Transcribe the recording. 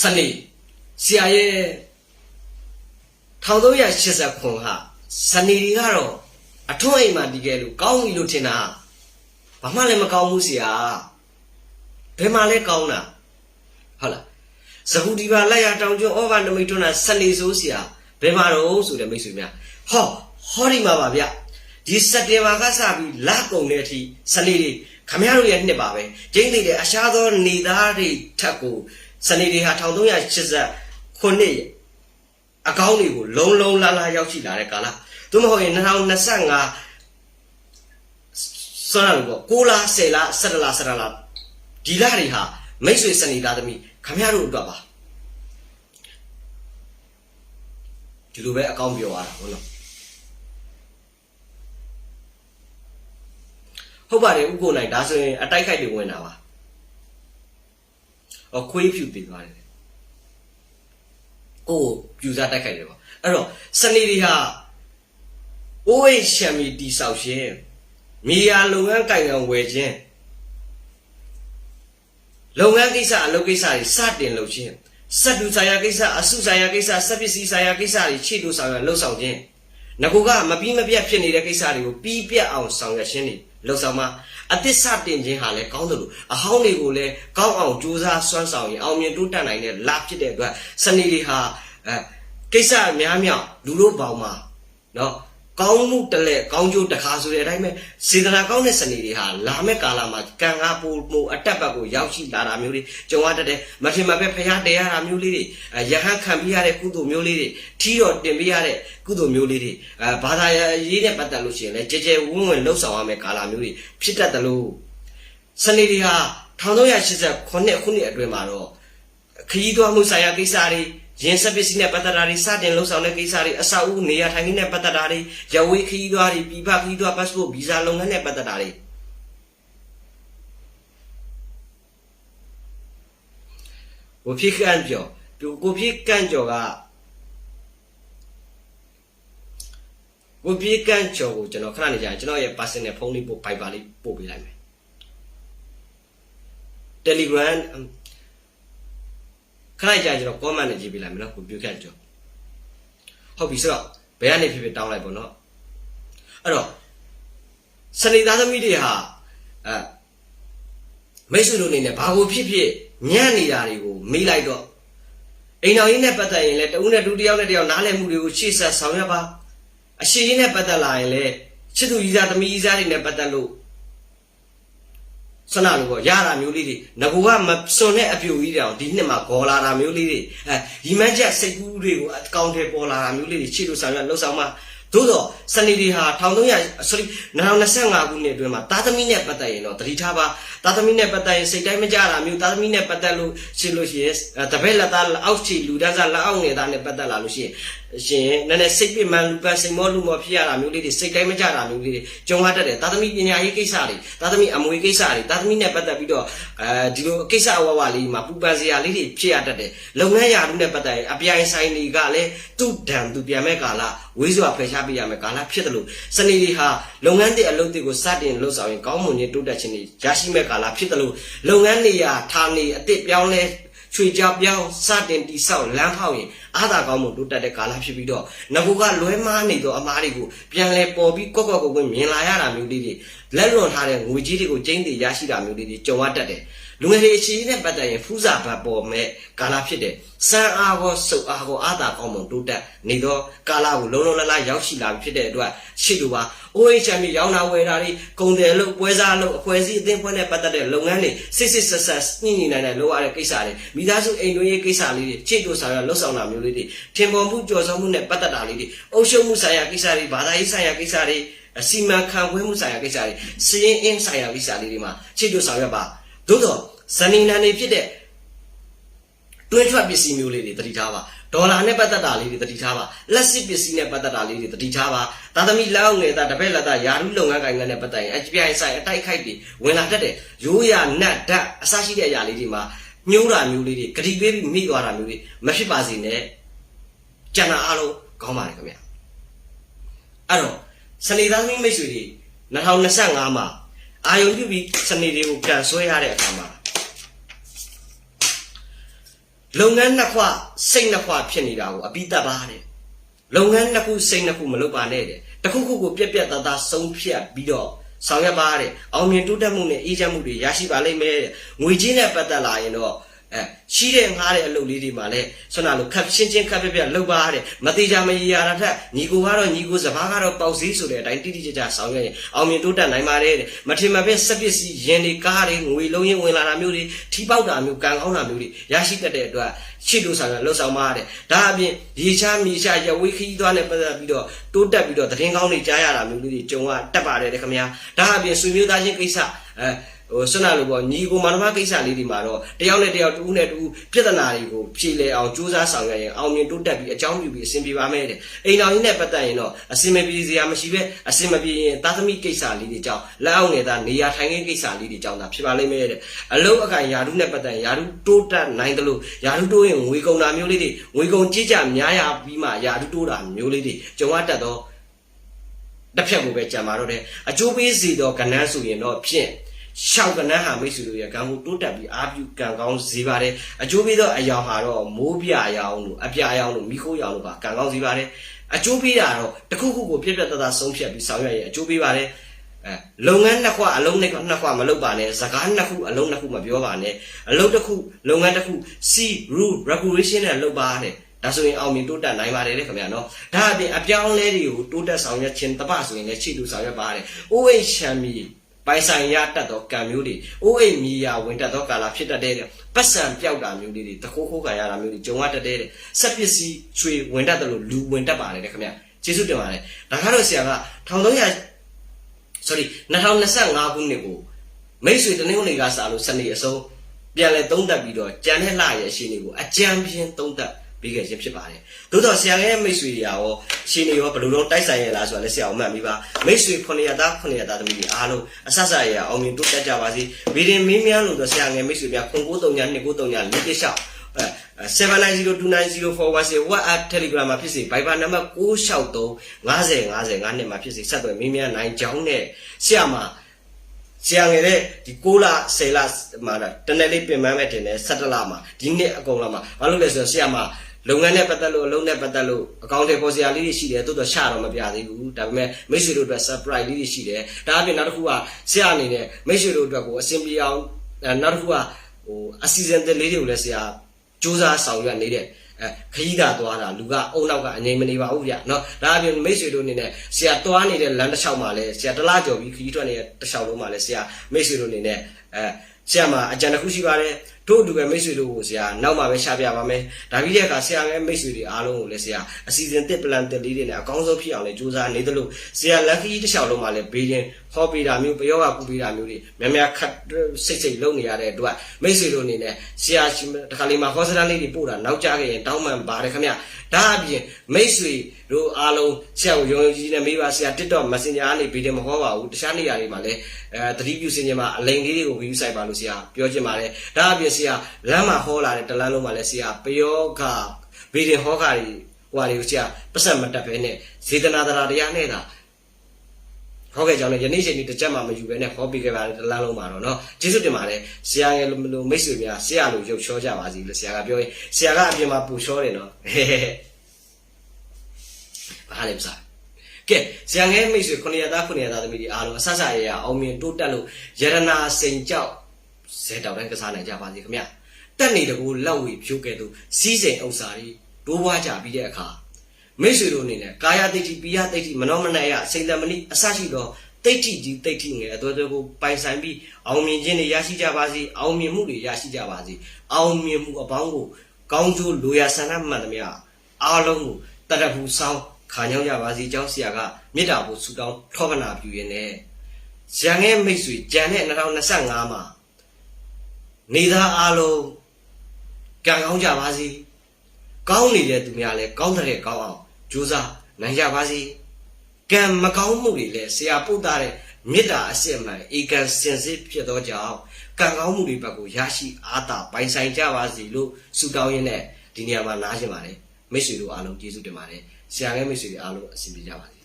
စနေဆရာရဲ့1380ခွန်ဟာစနေတွေကတော့အထွတ်အိမ်မှာဒီကဲလို့ကောင်းပြီလို့ထင်တာဘာမှလည်းမကောင်းဘူးဆရာဘယ်မှာလဲကောင်းတာဟုတ်လားဇဂုဒီပါလက်ရတောင်ကျွန်းဩဘာနမိတ်တွန်းတာစနေဆိုးဆရာဘယ်မှာတော့ဆိုတဲ့မိတ်ဆွေများဟောဟောဒီမှာပါဗျဒီစက်တင်ဘာကစပြီးလကုံတဲ့အထိစနေတွေခမရတို့ရဲ့နှစ်ပါပဲကျင်းနေတဲ့အရှားသောနေသားတွေထက်ကို စနေတွေဟာ1380ခုနှစ်အကောင်းတွေကိုလုံးလုံးလာလာရောက်ရှိလာတဲ့ကာလသို့မဟုတ်ရင်2025ဆောရံကို6လ10လ17လ17လဒီလတွေဟာမိတ်ဆွေစနေသားသမီးခမရတို့အတွက်ပါဒီလိုပဲအကောင်းပြောရတာဟုတ်လားဟုတ်ပါတယ်ဥကိုနိုင်ဒါဆိုရင်အတိုက်ခိုက်တွေဝင်တာပါ။ အော်ခွေးဖြူတည်သွားတယ်။ကိုယ်ပြူစားတိုက်ခိုက်တယ်ပေါ့။အဲ့တော့စနေတွေဟာအိုးအိမ်ရှံမီတီဆောက်ခြင်းမြေယာလုပ်ငန်းကိုင်ငံဝယ်ခြင်းလုပ်ငန်းကိစ္စအလုပ်ကိစ္စတွေစတင်လုပ်ခြင်းစက်တူဆိုင်ရာကိစ္စအစုဆိုင်ရာကိစ္စစက်ပစ္စည်းဆိုင်ရာကိစ္စတွေခြေတူဆောင်ရလှုပ်ဆောင်ခြင်းငကူကမပြီးမပြတ်ဖြစ်နေတဲ့ကိစ္စတွေကိုပြီးပြတ်အောင်ဆောင်ရွက်ခြင်းတွေလှုပ်ဆောင်မှာ အသစ်စတင်ခြင်းဟာလည်းကောင်းတယ်လို့အဟောင်းတွေကိုလည်းကောင်းအောင်ကြိုးစားစွမ်းဆောင်ရင်အောင်မြင်တိုးတက်နိုင်တဲ့လာဖြစ်တဲ့အတွက်စနေတွေဟာအဲကိစ္စအများမြောက်လူတို့ပေါင်းမှာနော် ကောင်းမှုတလဲကောင်းကျိုးတခါဆိုတဲ့အတိုင်းပဲစေတနာကောင်းတဲ့စနေတွေဟာလာမယ့်ကာလမှာကံကားပို့ပို့အတက်ဘက်ကိုရောက်ရှိလာတာမျိုးတွေကြုံရတတ်တယ်မထင်မှပဲဖရားတရားတာမျိုးလေးတွေအဲယဟန်ခံပြရတဲ့ကုသိုလ်မျိုးလေးတွေထီတော်တင်ပြရတဲ့ကုသိုလ်မျိုးလေးတွေအဲဘာသာရေးနဲ့ပတ်သက်လို့ရှိရင်လည်းကြဲကြဲဝန်းဝန်းလှုပ်ဆောင်ရမယ့်ကာလမျိုးတွေဖြစ်တတ်တယ်လို့စနေတွေဟာ1389ခုနှစ်အတွင်းမှာတော့ခရီးသွားမှုဆိုင်ရာကိစ္စတွေ ရင်ဆက်ပစ္စည်းနဲ့ပတ်သက်တာတွေစတင်လှုပ်ဆောင်တဲ့ကိစ္စတွေအဆောက်အဦနေရာထိုင်ခင်းနဲ့ပတ်သက်တာတွေရဝေးခရီးသွားတွေပြည်ပခရီးသွား passport visa လုပ်ငန်းနဲ့ပတ်သက်တာတွေကိုဖြစ်ကန့်ကျော်ကိုဖြစ်ကန့်ကျော်ကကိုဖြစ်ကန့်ကျော်ကိုကျွန်တော်ခဏနေကြရင်ကျွန်တော်ရဲ့ personal ဖုန်းလေးပို့ Viber လေးပို့ပေးလိုက်မယ် Telegram ခဏကြာကျွန်တော် comment နဲ့ကြည့်ပေးလိုက်မယ်နော်ကိုပြခန့်ကျော်ဟုတ်ပြီဆိုတော့ဘယ်ကနေဖြစ်ဖြစ်တောင်းလိုက်ပေါ့နော်အဲ့တော့စနေသားသမီးတွေဟာအဲမိတ်ဆွေတို့အနေနဲ့ဘာကိုဖြစ်ဖြစ်ညံ့နေတာတွေကိုမေးလိုက်တော့အိမ်တော်ကြီးနဲ့ပတ်သက်ရင်လည်းတဦးနဲ့တူတယောက်နဲ့တယောက်နားလည်မှုတွေကိုရှေ့ဆက်ဆောင်ရွက်ပါအရှိကြီးနဲ့ပတ်သက်လာရင်လည်းချစ်သူကြီးစားသမီးကြီးစားတွေနဲ့ပတ်သက်လို့ ဆန္ဒလို့ပေါ့ရတာမျိုးလေးတွေငကူကမစွန်တဲ့အပြူကြီးတောင်ဒီနှစ်မှာဂေါ်လာတာမျိုးလေးတွေအဲရီမန်းချက်စိတ်ကူးတွေကိုအကောင့်ထဲပေါ်လာတာမျိုးလေးတွေချစ်လို့ဆောင်ရလှုပ်ဆောင်မှာသို့တော့စနေတွေဟာ1300 sorry 2025ခုနှစ်အတွင်းမှာတာသမီနဲ့ပတ်သက်ရင်တော့တတိထားပါတာသမီနဲ့ပတ်သက်ရင်စိတ်တိုင်းမကြတာမျိုးတာသမီနဲ့ပတ်သက်လို့ရှင်းလို့ရှိရင်တပည့်လက်သားအောက်ချီလူတန်းစားလက်အောက်ငယ်သားနဲ့ပတ်သက်လာလို့ရှိရင် ရှင်နည်းနည်းစိတ်ပြမှန်လူပန်စိတ်မောလူမောဖြစ်ရတာမျိုးလေးတွေစိတ်တိုင်းမကြတာမျိုးလေးတွေကြုံရတတ်တယ်တာသမီပညာရေးကိစ္စတွေတာသမီအမွေကိစ္စတွေတာသမီနဲ့ပတ်သက်ပြီးတော့အဲဒီလိုကိစ္စအဝဝလေးမှာပူပန်စရာလေးတွေဖြစ်ရတတ်တယ်လုပ်ငန်းရာထူးနဲ့ပတ်သက်ရင်အပြိုင်ဆိုင်တွေကလည်းသူ့ဒံသူပြန်မဲ့ကာလဝေးစွာဖယ်ရှားပေးရမယ်ကာလဖြစ်တယ်လို့စနေတွေဟာလုပ်ငန်းတွေအလုပ်တွေကိုစတင်လှုပ်ဆောင်ရင်ကောင်းမွန်ခြင်းတိုးတက်ခြင်းတွေရရှိမဲ့ကာလဖြစ်တယ်လို့လုပ်ငန်းနေရာဌာနေအစ်စ်ပြောင်းလဲ ချွေကြပြောင်းစတင်တိဆောက်လမ်းဖောက်ရင်အားသာကောင်းမှုတိုးတက်တဲ့ကာလဖြစ်ပြီးတော့ငကူကလွဲမားနေသောအမားတွေကိုပြန်လဲပေါ်ပြီးကွက်ကွက်ကွက်ကွက်မြင်လာရတာမျိုးလေးတွေလက်လွန်ထားတဲ့ငွေကြီးတွေကိုကျင်းတည်ရရှိတာမျိုးလေးတွေကြုံရတတ်တယ် လူငယ်တွေအချင်းနဲ့ပတ်သက်ရင်ဖူးစာဘတ်ပေါ်မဲ့ကာလဖြစ်တဲ့စံအားကောစုပ်အားကောအားသာကောင်းမှုတိုးတက်နေသောကာလကိုလုံးလုံးလလရောက်ရှိလာပြီဖြစ်တဲ့အတွက်ရှိလိုပါ OHM ရောင်းတာဝယ်တာတွေကုန်တယ်လို့ပွဲစားလို့အဖွဲစည်းအသင်းဖွဲ့နဲ့ပတ်သက်တဲ့လုပ်ငန်းတွေစစ်စစ်ဆက်ဆက်ညှိညှိနိုင်နိုင်လုပ်ရတဲ့ကိစ္စတွေမိသားစုအိမ်တွင်းရေးကိစ္စလေးတွေချစ်တူဆောင်ရလှုပ်ဆောင်တာမျိုးလေးတွေထင်ပေါ်မှုကြော်စောမှုနဲ့ပတ်သက်တာလေးတွေအုပ်ချုပ်မှုဆိုင်ရာကိစ္စတွေဘာသာရေးဆိုင်ရာကိစ္စတွေအစီမံခန့်ခွဲမှုဆိုင်ရာကိစ္စတွေစီးရင်အင်းဆိုင်ရာကိစ္စလေးတွေမှာချစ်တူဆောင်ရပါသို့တော့ ဇနီးနန်တွေဖြစ်တဲ့တွင်းထွက်ပစ္စည်းမျိုးလေးတွေတတိထားပါဒေါ်လာနဲ့ပတ်သက်တာလေးတွေတတိထားပါလက်စစ်ပစ္စည်းနဲ့ပတ်သက်တာလေးတွေတတိထားပါသာသမီလောက်အောင်နေတာတပည့်လက်သားယာရုလုပ်ငန်းကိုင်ငန်းနဲ့ပတ်သက်ရင်အပြိုင်ဆိုင်အတိုက်ခိုက်တွေဝင်လာတတ်တယ်ရိုးရနတ်ဓာတ်အစရှိတဲ့အရာလေးတွေမှာညှိုးတာမျိုးလေးတွေဂတိပေးပြီးမိသွားတာမျိုးတွေမဖြစ်ပါစေနဲ့ကျန်တာအားလုံးကောင်းပါတယ်ခင်ဗျအဲ့တော့စနေသားသမီးမိတ်ဆွေတွေ2025မှာအာယုံပြုပြီးစနေတွေကိုပြန်ဆွဲရတဲ့အခါမှာ လုပ်ငန်းနှစ်ခွစိတ်နှစ်ခွဖြစ်နေတာကိုအပိတတ်ပါတဲ့လုပ်ငန်းနှစ်ခုစိတ်နှစ်ခုမလုပ်ပါနဲ့တဲ့တစ်ခုခုကိုပြက်ပြက်သားသားဆုံးဖြတ်ပြီးတော့ဆောင်ရွက်ပါတဲ့အောင်မြင်တိုးတက်မှုနဲ့အေးချမ်းမှုတွေရရှိပါလိမ့်မယ်တဲ့ငွေချင်းနဲ့ပတ်သက်လာရင်တော့ အဲရှိတဲ့ငားတဲ့အလုပ်လေးတွေမှာလည်းဆွမ်းနာလို့ခပ်ရှင်းချင်းခပ်ပြက်ပြက်လုပ်ပါတဲ့မသေးကြမရရတာထက်ညီကိုကတော့ညီကိုစဘာကတော့ပေါက်စည်းဆိုတဲ့အတိုင်းတိတိကျကျဆောင်ရွက်ရင်အောင်မြင်တိုးတက်နိုင်ပါတယ်တဲ့မထင်မှပဲစက်ပစ္စည်းရင်တွေကားတွေငွေလုံးရင်ဝင်လာတာမျိုးတွေထီပေါက်တာမျိုးကံကောင်းတာမျိုးတွေရရှိတတ်တဲ့အတွက်ရှစ်လို့ဆောင်ရလှုပ်ဆောင်ပါတဲ့ဒါအပြင်ရေချမ်းမြေချရဝေးခီးသွားနဲ့ပတ်သက်ပြီးတော့တိုးတက်ပြီးတော့သတင်းကောင်းတွေကြားရတာမျိုးလေးတွေကြုံရတတ်ပါတယ်တဲ့ခင်ဗျာဒါအပြင်ဆွေမျိုးသားချင်းကိစ္စအဲ ဟိုဆွမ်းနာလို့ပေါ့ညီကိုမန္တမကိစ္စလေးဒီမှာတော့တယောက်နဲ့တယောက်တူးနဲ့တူးပြဿနာတွေကိုဖြေလဲအောင်ကြိုးစားဆောင်ရွက်ရင်အောင်မြင်တိုးတက်ပြီးအကြောင်းပြုပြီးအဆင်ပြေပါမယ်တဲ့အိမ်တော်ကြီးနဲ့ပတ်သက်ရင်တော့အဆင်မပြေစရာမရှိပဲအဆင်မပြေရင်သာသမီကိစ္စလေးတွေကြောင့်လက်အောက်ငယ်သားနေရာထိုင်ခင်းကိစ္စလေးတွေကြောင့်သာဖြစ်ပါလိမ့်မယ်တဲ့အလုံးအကင်ယာရုနဲ့ပတ်သက်ရင်ယာရုတိုးတက်နိုင်တယ်လို့ယာရုတိုးရင်ငွေကုန်တာမျိုးလေးတွေငွေကုန်ကြီးကြများရပြီးမှယာရုတိုးတာမျိုးလေးတွေကြုံရတတ်တော့တစ်ဖက်ကိုပဲကြံပါတော့တဲ့အကျိုးပေးစီတော့ကဏ္ဍဆိုရင်တော့ဖြင့် ရှောက်ကနန်းဟာမိတ်ဆွေတို့ရဲ့ကံကိုတိုးတက်ပြီးအားပြုကံကောင်းစေပါတယ်အကျိုးပေးသောအယောင်ဟာတော့မိုးပြအယောင်တို့အပြအယောင်တို့မိခိုးအယောင်တို့ပါကံကောင်းစေပါတယ်အကျိုးပေးတာတော့တစ်ခုခုကိုပြည့်ပြည့်တတ်တာဆုံးဖြတ်ပြီးဆောင်ရွက်ရင်အကျိုးပေးပါတယ်အဲလုပ်ငန်းနှစ်ခွအလုံးနှစ်ခွနှစ်ခွမလုပ်ပါနဲ့စကားနှစ်ခုအလုံးနှစ်ခုမပြောပါနဲ့အလုပ်တစ်ခုလုပ်ငန်းတစ်ခု C rule regulation နဲ့လုပ်ပါတဲ့ဒါဆိုရင်အောင်မြင်တိုးတက်နိုင်ပါတယ်လေခင်ဗျာနော်ဒါအပြင်အပြောင်းလဲတွေကိုတိုးတက်ဆောင်ရွက်ခြင်းတပဆိုရင်လည်းချိတူဆောင်ရွက်ပါတယ် OH ချမ်းမီ ပိုင်ဆိုင်ရတတ်သောကံမျိုးတွေအိုးအိမ်မီယာဝင်တတ်သောကာလဖြစ်တတ်တဲ့ပတ်စံပြောက်တာမျိုးတွေတခိုးခိုးခံရတာမျိုးတွေကြုံရတတ်တဲ့စက်ပစ္စည်းချွေဝင်တတ်တယ်လို့လူဝင်တတ်ပါတယ်တဲ့ခင်ဗျကျေးဇူးတင်ပါတယ်ဒါကတော့ဆရာက1300 sorry 2025ခုနှစ်ကိုမိတ်ဆွေတနင်္ဂနွေကစားလို့စနေအစုံပြန်လဲသုံးသက်ပြီးတော့ကြံတဲ့လှရဲ့အရှိန်တွေကိုအကြံပြင်းသုံးသက် ပြီးခဲ့ခြင်းဖြစ်ပါတယ်။သို့တော့ဆရာရဲ့မိတ်ဆွေတွေရောရှင်တွေရောဘယ်လိုတော့တိုက်ဆိုင်ရလားဆိုတာလည်းဆရာအောင်မှတ်မိပါ။မိတ်ဆွေ900သား900သားသမီးတွေအားလုံးအဆဆရရအောင်မြင်တိုးတက်ကြပါစေ။ဗီဒီမင်းများလို့တော့ဆရာငယ်မိတ်ဆွေများ0939 2939လက်တလျှောက်790290410 WhatsApp Telegram မှာဖြစ်စေ Viber နံပါတ်663 50 50 9နှစ်မှာဖြစ်စေဆက်သွယ်မင်းများနိုင်ကြောင်းနဲ့ဆရာမှာဆရာငယ်တဲ့ဒီ6လ10လမှာတနေ့လေးပြင်ပန်းမဲ့တင်တယ်17လမှာဒီနှစ်အကုန်လုံးမှာဘာလို့လဲဆိုတော့ဆရာမှာ လုပ်ငန်းနဲ့ပတ်သက်လို့အလုပ်နဲ့ပတ်သက်လို့အကောင့်တွေပေါ်စရာလေးတွေရှိတယ်တိုးတော့ရှာတော့မပြသေးဘူးဒါပေမဲ့မိတ်ဆွေတို့အတွက် surprise လေးတွေရှိတယ်ဒါအပြင်နောက်တစ်ခုကဆရာအနေနဲ့မိတ်ဆွေတို့အတွက်ကိုအဆင်ပြေအောင်နောက်တစ်ခုကဟိုအစီအစဉ်တွေလေးတွေကိုလည်းဆရာစူးစမ်းဆောင်ရွက်နေတဲ့အဲခရီးသာသွားတာလူကအုံနောက်ကအငြိမ်မနေပါဘူးဗျเนาะဒါအပြင်မိတ်ဆွေတို့အနေနဲ့ဆရာသွားနေတဲ့လမ်းတစ်လျှောက်မှာလဲဆရာတလားကြော်ပြီးခရီးထွက်နေတဲ့တစ်လျှောက်လုံးမှာလဲဆရာမိတ်ဆွေတို့အနေနဲ့အဲဆရာမှာအကြံတစ်ခုရှိပါတယ် တို့အတူပဲမိတ်ဆွေတို့ကိုဆရာနောက်မှပဲရှာပြပါမယ်ဒါပြီးတဲ့အခါဆရာရဲ့မိတ်ဆွေတွေအားလုံးကိုလည်းဆရာအစီအစဉ်တစ်ပလန်တစ်လေးတွေနဲ့အကောင်းဆုံးဖြစ်အောင်လည်းကြိုးစားနေသလိုဆရာလက်ခီးတစ်လျှောက်လုံးမှာလည်းဘေးရင်ဟောပေးတာမျိုးပယောဂကူပေးတာမျိုးတွေများများခတ်စိတ်စိတ်လုပ်နေရတဲ့အတွက်မိတ်ဆွေတို့အနေနဲ့ဆရာတခါလေးမှာဟောစတန်လေးတွေပို့တာနောက်ကျခဲ့ရင်တောင်းပန်ပါတယ်ခင်ဗျဒါအပြင်မိတ်ဆွေ တို့အားလုံးဆရာကိုယုံကြည်နေမေးပါဆရာ TikTok Messenger ကနေဗီဒီယိုမဟောပါဘူးတခြားနေရာတွေမှာလည်းအဲသတိပြုစင်ကြမှာအလိန်လေးတွေကို view ဆိုင်ပါလို့ဆရာပြောချင်ပါတယ်ဒါအပြင်ဆရာလမ်းမှာဟောလာတဲ့တလန်းလုံးမှာလည်းဆရာပယောဂဗီဒီယိုဟောခါတွေဟိုဟာတွေကိုဆရာပတ်စံမတက်ဘဲနဲ့ဇေတနာတရားတရားနဲ့တာဟုတ်ကဲ့ကြောင့်လည်းယနေ့ချိန်ဒီတစ်ချက်မှမယူဘဲနဲ့ဟောပြီးခဲ့ပါတယ်တလန်းလုံးမှာတော့เนาะကျေးဇူးတင်ပါတယ်ဆရာရဲ့လိုမိတ်ဆွေများဆရာလိုရုပ်ချောကြပါစီလို့ဆရာကပြောရင်ဆရာကအပြင်မှာပူချောတယ်เนาะ ဘာလဲပစားကဲဆရာငယ်မိတ်ဆွေ900သား900သားသမီးတွေအားလုံးအဆဆရရအောင်မြင်တိုးတက်လို့ယရနာစိန်ကြောက်ဇဲတောက်တိုင်းကစားနိုင်ကြပါစေခင်ဗျတက်နေတကူလောက်ဝေဖြိုးကဲ့သို့စီးစိမ်ဥစ္စာတွေတိုးပွားကြပြီးတဲ့အခါမိတ်ဆွေတို့အနေနဲ့ကာယတိတ်တိပိယတိတ်တိမနောမနယစိတ်တမဏိအစရှိသောတိတ်တိကြီးတိတ်တိငယ်အသွဲသွဲကိုပိုင်ဆိုင်ပြီးအောင်မြင်ခြင်းတွေရရှိကြပါစေအောင်မြင်မှုတွေရရှိကြပါစေအောင်မြင်မှုအပေါင်းကိုကောင်းကျိုးလိုရာဆန္ဒမှန်သမျှအားလုံးကိုတရဖူဆောင် ခါညောင်းကြပါစေကျောင်းဆရာကမေတ္တာဖို့ဆုတောင်းထောပနာပြုရင်းနဲ့ဇံငယ်မိတ်ဆွေကြံတဲ့2025မှာနေသားအားလုံးကံကောင်းကြပါစေကောင်းနေတဲ့သူများလည်းကောင်းတဲ့ကောင်းအောင်ကြိုးစားနိုင်ကြပါစေကံမကောင်းမှုတွေလည်းဆရာပုတ်တဲ့မေတ္တာအစစ်မှန်ဧကံစင်စစ်ဖြစ်သောကြောင့်ကံကောင်းမှုတွေဘက်ကိုရရှိအားသာပိုင်ဆိုင်ကြပါစေလို့ဆုတောင်းရင်းနဲ့ဒီနေရာမှာနားရှင်းပါတယ်မိတ်ဆွေတို့အားလုံးကျေးဇူးတင်ပါတယ်ဆ ရာရဲ့မိတ်ဆွေတွေအားလုံးအဆင်ပြေကြပါစေ